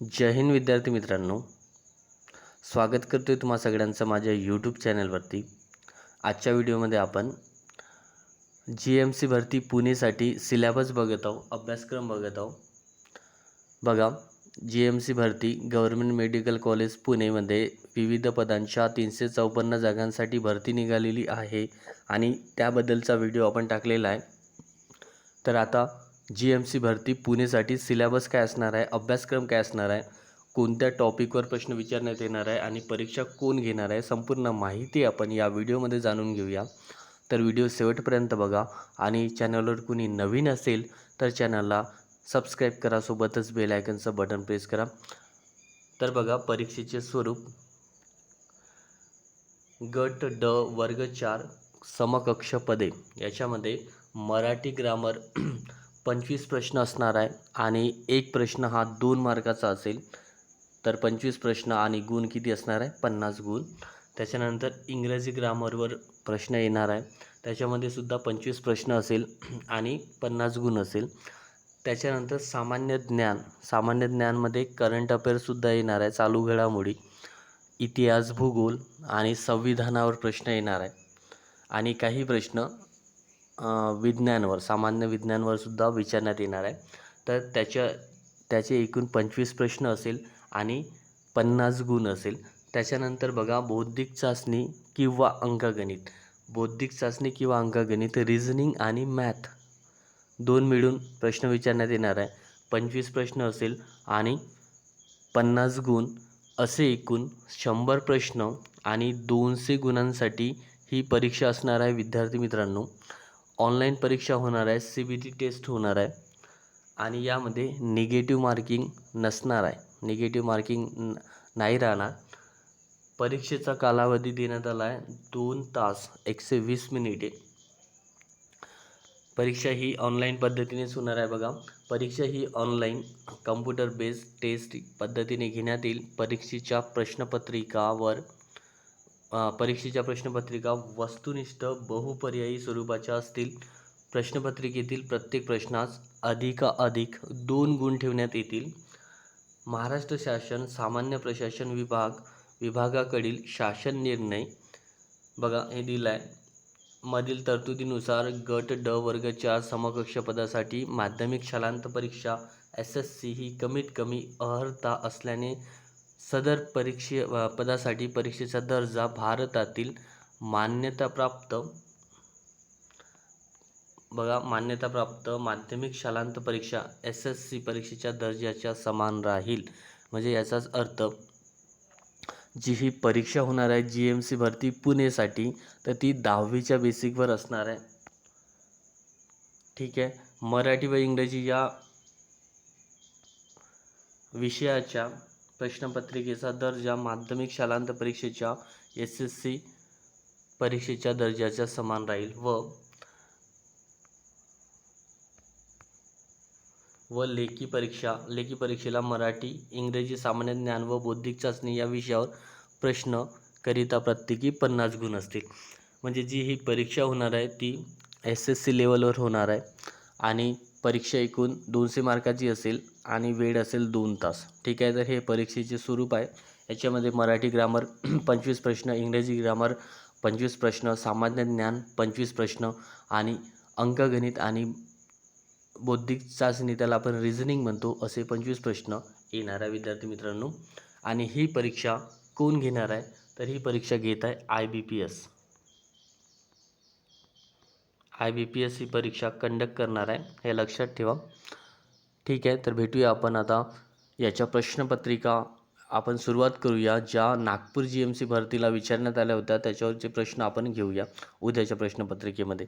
जय हिंद विद्यार्थी मित्रांनो. स्वागत करतो आहे तुम्हा सगळ्यांचं माझ्या यूट्यूब चॅनलवरती आजच्या व्हिडिओमध्ये आपण जी एम सी भरती पुणेसाठी सिलॅबस बघत आहो अभ्यासक्रम बघत आहो बघा जी एम सी भरती गव्हर्मेंट मेडिकल कॉलेज पुणेमध्ये विविध पदांच्या तीनशे चौपन्न जागांसाठी भरती निघालेली आहे आणि त्याबद्दलचा व्हिडिओ आपण टाकलेला आहे. तर आता जी एम सी भरती पुणेसाठी सिलॅबस काय असणार आहे? अभ्यासक्रम काय असणार आहे? कोणत्या टॉपिकवर प्रश्न विचारण्यात येणार आहे? आणि परीक्षा कोण घेणार आहे? संपूर्ण माहिती आपण या व्हिडिओमध्ये जाणून घेऊया. तर व्हिडिओ शेवटपर्यंत बघा. आणि चॅनलवर कुणी नवीन असेल तर चॅनलला सबस्क्राईब करा. सोबतच बेल आयकनचं बटन प्रेस करा. तर बघा परीक्षेचे स्वरूप. गट ड वर्ग चार समकक्ष पदे. याच्यामध्ये मराठी ग्रामर पंचवीस प्रश्न असणार आहे आणि एक प्रश्न हा दोन मार्काचा असेल तर पंचवीस प्रश्न आणि गुण किती असणार आहे? पन्नास गुण. त्याच्यानंतर इंग्रजी ग्रामरवर प्रश्न येणार आहे. त्याच्यामध्ये सुद्धा पंचवीस प्रश्न असेल आणि पन्नास गुण असेल. त्याच्यानंतर सामान्य ज्ञान सामान्य ज्ञानमध्ये करंट अफेअरसुद्धा येणार आहे चालू घडामोडी इतिहास भूगोल आणि संविधानावर प्रश्न येणार आहे. आणि काही प्रश्न विज्ञानवर सामान्य विज्ञानवर सुद्धा विचारण्यात येणार आहे. तर त्याच्या त्याचे एकूण पंचवीस प्रश्न असेल आणि पन्नास गुण असेल. त्याच्यानंतर बघा बौद्धिक चाचणी किंवा अंकगणित. बौद्धिक चाचणी किंवा अंकगणित रिझनिंग आणि मॅथ दोन मिळून प्रश्न विचारण्यात येणार आहे. पंचवीस प्रश्न असेल आणि पन्नास गुण असे एकूण शंभर प्रश्न आणि दोनशे गुणांसाठी ही परीक्षा असणार आहे विद्यार्थी मित्रांनो. ऑनलाईन परीक्षा होणार आहे सी बी टी टेस्ट होणार आहे आणि यामध्ये निगेटिव्ह मार्किंग नसणार आहे. निगेटिव्ह मार्किंग न नाही राहणार. परीक्षेचा कालावधी देण्यात आला आहे दोन तास एकशे वीस मिनिटे. परीक्षा ही ऑनलाईन पद्धतीनेच होणार आहे बघा. परीक्षा ही ऑनलाईन कम्प्युटर बेस्ड टेस्ट पद्धतीने घेण्यात येईल. परीक्षेच्या प्रश्नपत्रिकावर परीक्षेच्या प्रश्नपत्रिका वस्तुनिष्ठ बहुपर्यायी स्वरूपाच्या असतील. प्रश्नपत्रिकेतील प्रत्येक प्रश्नास अधिकाधिक दोन गुण ठेवण्यात येतील. महाराष्ट्र शासन सामान्य प्रशासन विभाग विभागाकडील शासन निर्णय. बघा हे दिलं आहे मधील तरतुदीनुसार गट ड वर्ग चार समकक्ष पदासाठी माध्यमिक शालांत परीक्षा एस एस सी ही कमीत कमी अर्हता असल्याने सदर परीक्षे पदासाठी परीक्षेचा दर्जा भारतातील मान्यताप्राप्त बघा मान्यताप्राप्त माध्यमिक शालांत परीक्षा एस एस सी परीक्षेच्या दर्जाच्या समान राहील. म्हणजे याचाच अर्थ जी ही परीक्षा होणार आहे जी एम सी भरती पुणेसाठी तर ती दहावीच्या बेसिकवर असणार आहे. ठीक आहे? मराठी व इंग्रजी या विषयाच्या प्रश्नपत्रिकेचा दर्जा माध्यमिक शालांत परीक्षेच्या एस एस सी परीक्षेच्या दर्जाच्या समान राहील व व लेखी परीक्षा लेखी परीक्षेला मराठी इंग्रजी सामान्य ज्ञान व बौद्धिक चाचणी या विषयावर प्रश्न करिता प्रत्येकी पन्नास गुण असतील. म्हणजे जी ही परीक्षा होणार आहे ती एस एस सी लेवलवर होणार आहे आणि परीक्षा एकूण दोनशे मार्काची असेल आणि वेळ असेल दोन तास. ठीक आहे तर हे परीक्षेचे स्वरूप आहे. याच्यामध्ये मराठी ग्रामर पंचवीस प्रश्न इंग्रजी ग्रामर पंचवीस प्रश्न सामान्य ज्ञान पंचवीस प्रश्न आणि अंकगणित आणि बौद्धिक चाचणी त्याला आपण रिझनिंग म्हणतो असे पंचवीस प्रश्न येणार आहे विद्यार्थी मित्रांनो. आणि ही परीक्षा कोण घेणार आहे? तर ही परीक्षा घेत आहे I B P S I B P S C परीक्षा कंडक्ट करणार आहे हे लक्षात ठेवा. ठीक आहे तर भेटूया आपण आता याच्या प्रश्नपत्रिका. आपण सुरुवात करूया ज्या नागपूर जी एम सी भरतीला विचारण्यात आल्या होत्या त्याच्यावरचे प्रश्न आपण घेऊया उद्याच्या प्रश्नपत्रिकेमध्ये.